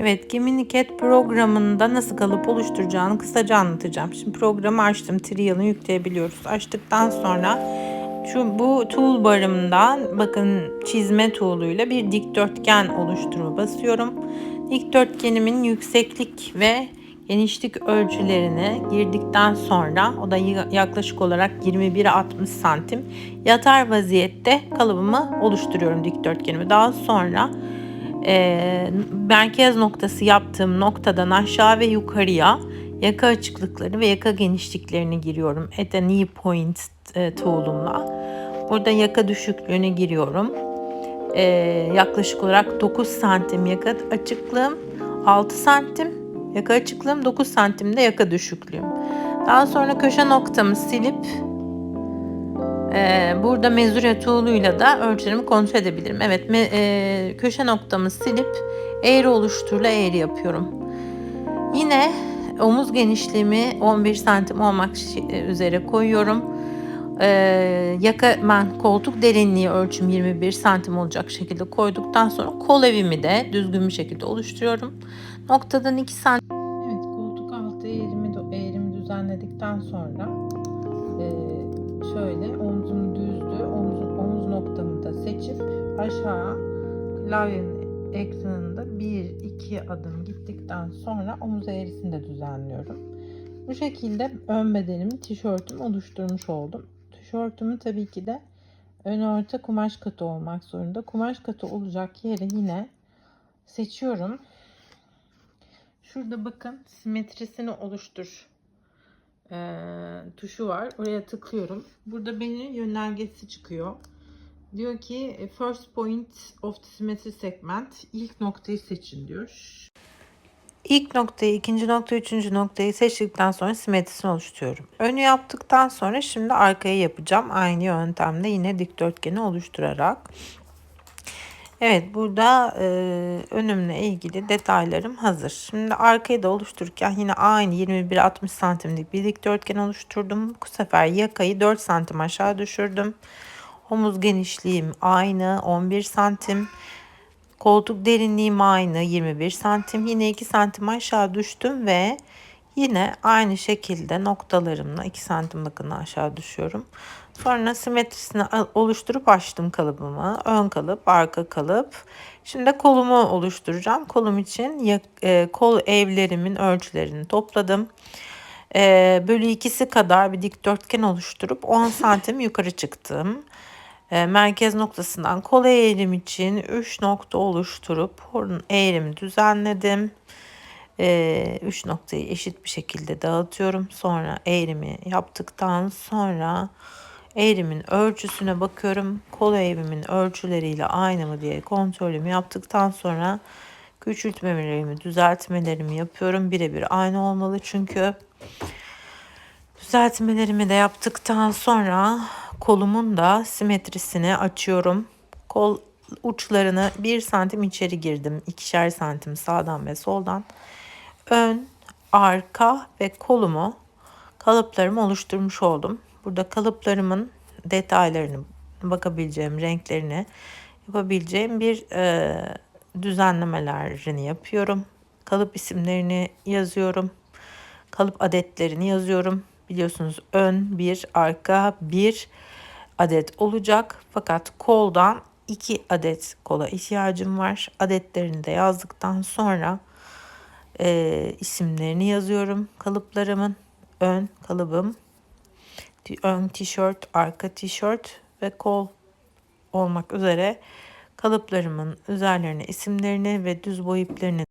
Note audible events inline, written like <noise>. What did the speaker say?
Evet, Geminiket programında nasıl kalıp oluşturacağını kısaca anlatacağım. Şimdi programı açtım. Trial'ını yükleyebiliyoruz. Açtıktan sonra şu bu toolbarımdan bakın çizme tool'uyla bir dikdörtgen oluşturma basıyorum. Dikdörtgenimin yükseklik ve genişlik ölçülerini girdikten sonra o da yaklaşık olarak 21-60 santim yatar vaziyette kalıbımı oluşturuyorum dikdörtgenimi. Daha sonra e, merkez noktası yaptığım noktadan aşağı ve yukarıya yaka açıklıkları ve yaka genişliklerini giriyorum. At a knee point e, tool'umla. Burada yaka düşüklüğünü giriyorum. E, yaklaşık olarak 9 santim yaka açıklığım, 6 santim yaka açıklığım, 9 santimde yaka düşüklüğüm. Daha sonra köşe noktamı silip ee, burada mezure tool'uyla da ölçülerimi kontrol edebilirim. Evet me, e, köşe noktamı silip eğri oluşturla eğri yapıyorum. Yine omuz genişliğimi 11 santim olmak üzere koyuyorum. Ee, yaka ben koltuk derinliği ölçüm 21 santim olacak şekilde koyduktan sonra kol evimi de düzgün bir şekilde oluşturuyorum. Noktadan 2 santim. Evet koltuk altı eğrimi, eğrimi düzenledikten sonra e, şöyle omzum düzdü. Omuz, omuz noktamı da seçip aşağı klavyenin ekranında 1-2 adım gittikten sonra omuz eğrisini de düzenliyorum. Bu şekilde ön bedenimi, tişörtümü oluşturmuş oldum. Tişörtümü tabii ki de ön orta kumaş katı olmak zorunda. Kumaş katı olacak yeri yine seçiyorum. Şurada bakın simetrisini oluştur e, tuşu var. Oraya tıklıyorum. Burada benim yönergesi çıkıyor. Diyor ki first point of the symmetry segment ilk noktayı seçin diyor. İlk noktayı, ikinci nokta, üçüncü noktayı seçtikten sonra simetrisini oluşturuyorum. Önü yaptıktan sonra şimdi arkayı yapacağım. Aynı yöntemle yine dikdörtgeni oluşturarak. Evet burada e, önümle ilgili detaylarım hazır. Şimdi arkayı da oluştururken yine aynı 21-60 santimlik bir dikdörtgen oluşturdum. Bu sefer yakayı 4 santim aşağı düşürdüm. Omuz genişliğim aynı 11 santim. Koltuk derinliğim aynı 21 santim. Yine 2 santim aşağı düştüm ve yine aynı şekilde noktalarımla 2 santim bakın aşağı düşüyorum. Sonra simetrisini oluşturup açtım kalıbımı. Ön kalıp, arka kalıp. Şimdi kolumu oluşturacağım. Kolum için e, kol evlerimin ölçülerini topladım. E, bölü ikisi kadar bir dikdörtgen oluşturup 10 <laughs> santim yukarı çıktım. E, merkez noktasından kol eğrim için 3 nokta oluşturup eğrimi düzenledim. 3 noktayı eşit bir şekilde dağıtıyorum. Sonra eğrimi yaptıktan sonra Eğrimin ölçüsüne bakıyorum. Kol eğrimin ölçüleriyle aynı mı diye kontrolümü yaptıktan sonra küçültmelerimi, düzeltmelerimi yapıyorum. Birebir aynı olmalı çünkü. Düzeltmelerimi de yaptıktan sonra kolumun da simetrisini açıyorum. Kol uçlarını 1 santim içeri girdim. 2'şer santim sağdan ve soldan. Ön, arka ve kolumu kalıplarımı oluşturmuş oldum. Burada kalıplarımın detaylarını bakabileceğim, renklerini yapabileceğim bir e, düzenlemelerini yapıyorum. Kalıp isimlerini yazıyorum. Kalıp adetlerini yazıyorum. Biliyorsunuz ön bir, arka bir adet olacak. Fakat koldan iki adet kola ihtiyacım var. Adetlerini de yazdıktan sonra e, isimlerini yazıyorum. Kalıplarımın ön kalıbım ön tişört, arka tişört ve kol olmak üzere kalıplarımın üzerlerine isimlerini ve düz boy iplerini